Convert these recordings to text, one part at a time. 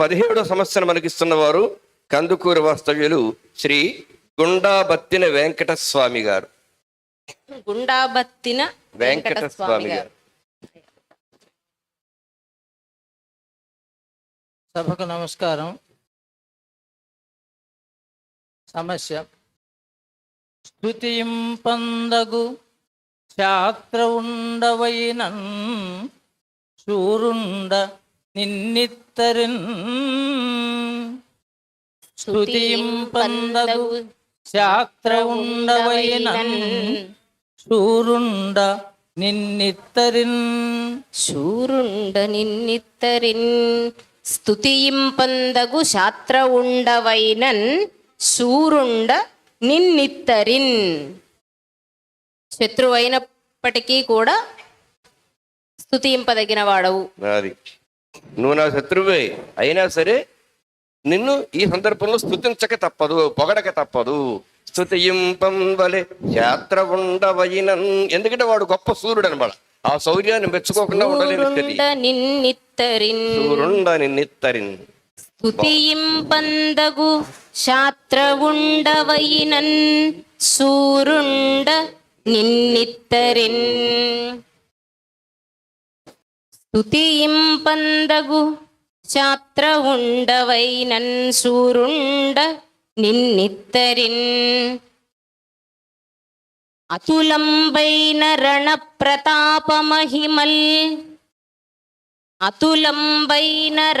పదిహేడో సమస్యను మనకిస్తున్న వారు కందుకూరు వాస్తవ్యులు శ్రీ గుండాబత్తిన వెంకట స్వామి గారు. గుండాబత్తిన వెంకట స్వామి గారు. సభకు నమస్కారం. సమస్య. స్థుతిం పందగు శాస్త్ర ఉండవైనన్ సూరుండ నిన్నిత్తరిన్ స్థుతిం పందగు శాస్త్ర ఉండవైనన్ సూరుండ నిన్నిత్తరిన్ శూరుండ నిన్నిత్తరిన్ స్తుతియింపందగు శాస్త్ర ఉండవైనన్ శూరుండ నిన్నిత్తరిన్ శత్రువైనప్పటికీ కూడా స్తుతింపదగిన వాడవు అది నువ్వు నా శత్రువే. అయినా సరే నిన్ను ఈ సందర్భంలో స్థుతించక తప్పదు పొగడక తప్పదు. స్థుతింపం వలె యాత్ర ఉండవయినన్ ఎందుకంటే వాడు గొప్ప సూర్యుడు అనమాట ఆ శౌర్యాన్ని మెచ్చుకోకుండా ఉండలేని స్థితి. శూరుండ నిన్నిత్తరిన్. సూరుండ నిన్నిత్తరిన్. స్తుతియింపందగు శాస్త్ర ఉండవైనన్ సూరుండ నిన్నిత్తరిన్. స్తుతియింపందగు శాస్త్ర ఉండవైనన్ సూరుండ నిన్నిత్తరిన్. అతులంబైన రణ ప్రతాప మహిమల్. అతులంబైన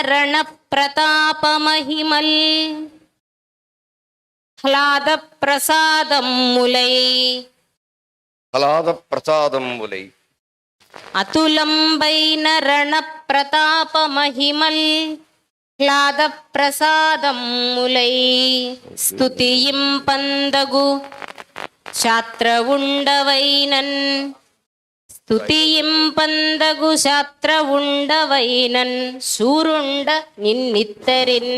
రణ ప్రతాప మహిమల్ మహిమల్ అతులంబైన రణ ప్రతాప మహిమల్ హ్లాద ప్రసాదములై ఫలాద ప్రసాదములై అతులంబైన రణ ప్రతాప మహిమల్ హ్లాద ప్రసాదములై ఉండవైనన్ స్తుతియింపందగు శాస్త్ర ఉండవైనన్ సూరుండ నిన్నిత్తరిన్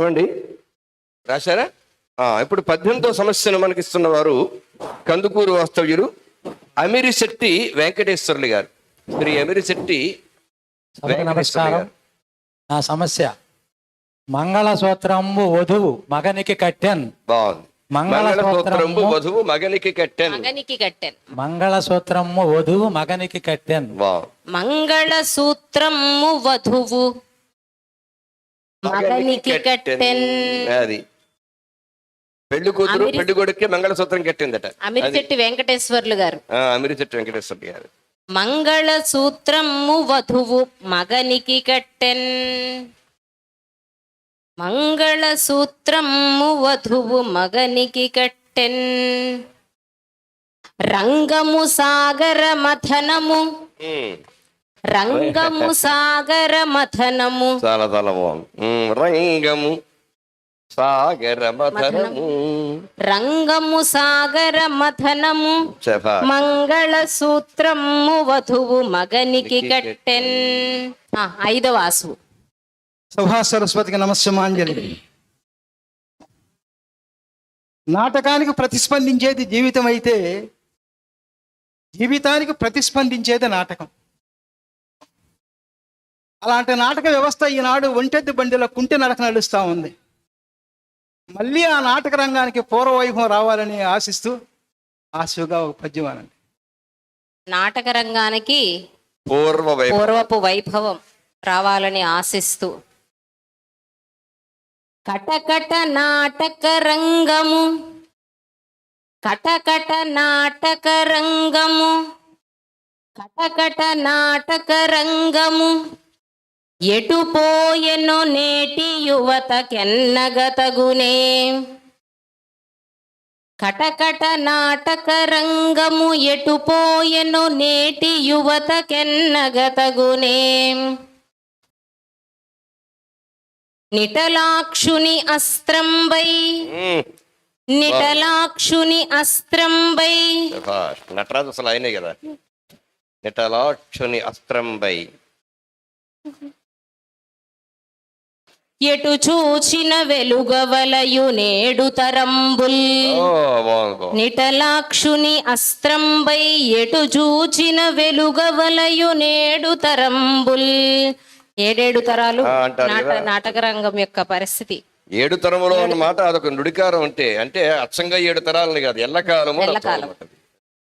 ఏమండి? రాశారా? ఇప్పుడు పద్దెనిమిదో సమస్యను మనకిస్తున్న వారు కందుకూరు వాస్తవ్యులు అమిరిశెట్టి వెంకటేశ్వర్లు గారు. శ్రీ అమిరిశెట్టి నమస్కారం. నా సమస్య మంగళసూత్రము వధువు మగనికి కట్టెన్. బాగుంది. మంగళసూత్రము మంగళసూత్రంబు వధువు మగనికి కట్టెన్. మగనికి కట్టెన్. మంగళసూత్రము వధువు మగనికి కట్టెన్. బాగుంది. మంగళ సూత్రము వధువు మగనికి కట్టెన్ అది పెళ్ళి కూతురు పెళ్ళి కొడుక్కి మంగళసూత్రం కట్టిందట. అమిరిశెట్టి వెంకటేశ్వర్లు గారు. ఆ, అమిరిశెట్టి వెంకటేశ్వర్లు గారు. మంగళ సూత్రము వధువు మగనికి కట్టెన్. మంగళ సూత్రము వధువు మగనికి కట్టెన్. రంగము సాగర మథనము రంగము సాగర మథనము. చాలా చాలా బాగుంది. రంగము సాగర మథనము. రంగము సాగర మథనము. మంగళ సూత్రము వధువు మగనికి కట్టెన్. ఆ, ఐదవ ఆసు సభా సరస్వతికి నమస్సమాంజలి. నాటకానికి ప్రతిస్పందించేది జీవితం అయితే జీవితానికి ప్రతిస్పందించేది నాటకం. అలాంటి నాటక వ్యవస్థ ఈనాడు ఒంటెద్దు బండిలో కుంటి నడక నడుస్తూ ఉంది. మళ్ళీ ఆ నాటక రంగానికి పూర్వవైభవం రావాలని ఆశిస్తూ ఆశగా ఒక పద్యం అనండి నాటక రంగానికి పూర్వ వైభవం పూర్వపు వైభవం రావాలని ఆశిస్తూ. కటకట నాటక రంగము కటకట నాటక రంగము కటకట నాటక రంగము ఎటు పోయెనో నేటి యువతకెన్నగతగునే? కటకట నాటక రంగము ఎటు పోయెనో నేటి యువతకెన్నగతగునే? నిటలాక్షుని అస్త్రంబై నిటలాక్షుని అస్త్రంబై. నటరాజు అసలు ఆయనే కదా. నిటలాక్షుని అస్త్రంబై. ఎటు చూచిన వెలుగవలయు నేడు తరంబుల్. నిటలాక్షుని అస్త్రంబై ఎటు చూచిన వెలుగవలయు నేడు తరంబుల్. ఏడేడు తరాలు ఆ, అంటారు నాట కదా. నాటక రంగం యొక్క పరిస్థితి. ఏడు తరములో అన్నమాట అదొక నుడికారం అంటే అంటే అచ్చంగా ఏడు తరాలని కాదు ఎల్లకాలము ఎల్లకాలం.